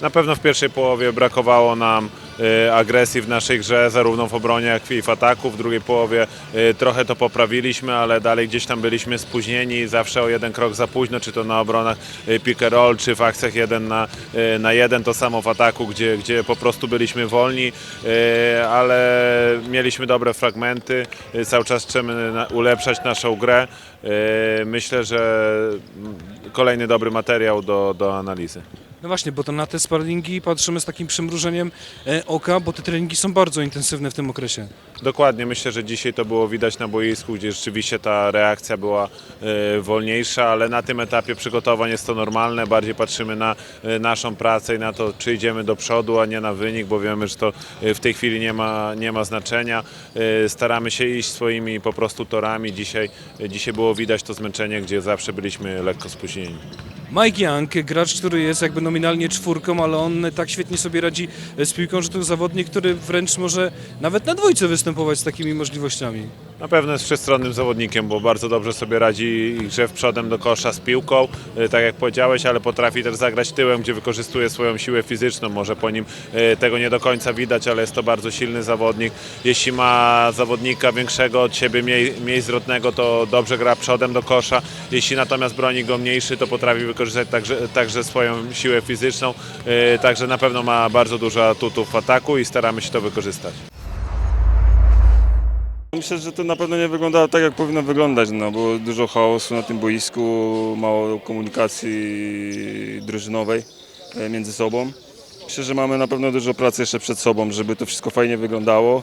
Na pewno w pierwszej połowie brakowało nam e, agresji w naszej grze, zarówno w obronie, jak i w ataku. W drugiej połowie e, trochę to poprawiliśmy, ale dalej gdzieś tam byliśmy spóźnieni, zawsze o jeden krok za późno, czy to na obronach e, pick and roll, czy w akcjach jeden na, na jeden, to samo w ataku, gdzie, gdzie po prostu byliśmy wolni, ale mieliśmy dobre fragmenty, cały czas chcemy ulepszać naszą grę. Myślę, że mm, kolejny dobry materiał do, do analizy. No właśnie, bo to na te sparringi patrzymy z takim przymrużeniem e, oka, bo te treningi są bardzo intensywne w tym okresie. Dokładnie, myślę, że dzisiaj to było widać na boisku, gdzie rzeczywiście ta reakcja była e, wolniejsza, ale na tym etapie przygotowań jest to normalne. Bardziej patrzymy na e, naszą pracę i na to, czy idziemy do przodu, a nie na wynik, bo wiemy, że to w tej chwili nie ma, nie ma znaczenia. Staramy się iść swoimi po prostu torami. Dzisiaj, dzisiaj było widać to zmęczenie, gdzie zawsze byliśmy lekko spóźnieni. Mike Young, gracz, który jest jakby nominalnie czwórką, ale on tak świetnie sobie radzi z piłką, że to zawodnik, który wręcz może nawet na dwójce występować z takimi możliwościami. Na pewno jest wszechstronnym zawodnikiem, bo bardzo dobrze sobie radzi grze w przodem do kosza z piłką, y, tak jak powiedziałeś, ale potrafi też zagrać tyłem, gdzie wykorzystuje swoją siłę fizyczną. Może po nim y, tego nie do końca widać, ale jest to bardzo silny zawodnik. Jeśli ma zawodnika większego od siebie, mniej, mniej zwrotnego, to dobrze gra przodem do kosza. Jeśli natomiast broni go mniejszy, to potrafi wykorzystać także, także swoją siłę fizyczną. Y, Także na pewno ma bardzo dużo atutów w ataku i staramy się to wykorzystać. Myślę, że to na pewno nie wygląda tak, jak powinno wyglądać. No, było dużo chaosu na tym boisku, mało komunikacji drużynowej e, między sobą. Myślę, że mamy na pewno dużo pracy jeszcze przed sobą, żeby to wszystko fajnie wyglądało.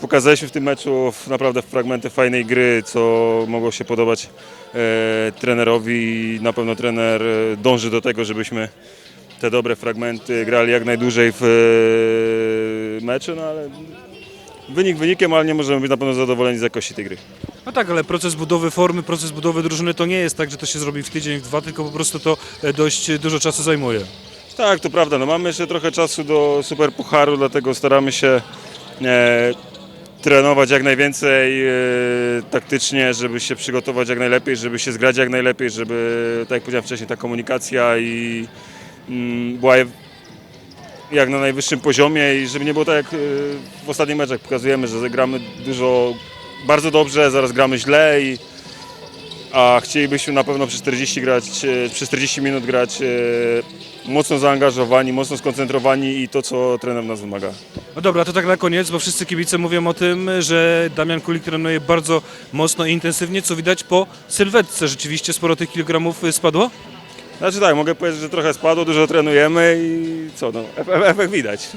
Pokazaliśmy w tym meczu naprawdę fragmenty fajnej gry, co mogło się podobać e, trenerowi i na pewno trener e, dąży do tego, żebyśmy te dobre fragmenty grali jak najdłużej w e, meczu, no ale Wynik wynikiem, ale nie możemy być na pewno zadowoleni z jakości tej gry. No tak, ale proces budowy formy, proces budowy drużyny to nie jest tak, że to się zrobi w tydzień, w dwa, tylko po prostu to e, dość dużo czasu zajmuje. Tak, to prawda. No mamy jeszcze trochę czasu do Super Pucharu, dlatego staramy się e, trenować jak najwięcej e, taktycznie, żeby się przygotować jak najlepiej, żeby się zgrać jak najlepiej, żeby, tak jak powiedziałem wcześniej, ta komunikacja i mm, była jak na najwyższym poziomie i żeby nie było tak jak e, w ostatnich meczach. Pokazujemy, że gramy dużo, bardzo dobrze, zaraz gramy źle i a chcielibyśmy na pewno przez 40, grać, e, przez 40 minut grać e, mocno zaangażowani, mocno skoncentrowani i to, co trener nas wymaga. No dobra, to tak na koniec, bo wszyscy kibice mówią o tym, że Damian Kulik trenuje bardzo mocno i intensywnie, co widać po sylwetce. Rzeczywiście sporo tych kilogramów y, spadło? Znaczy tak, mogę powiedzieć, że trochę spadło, dużo trenujemy i co, no, efekt widać.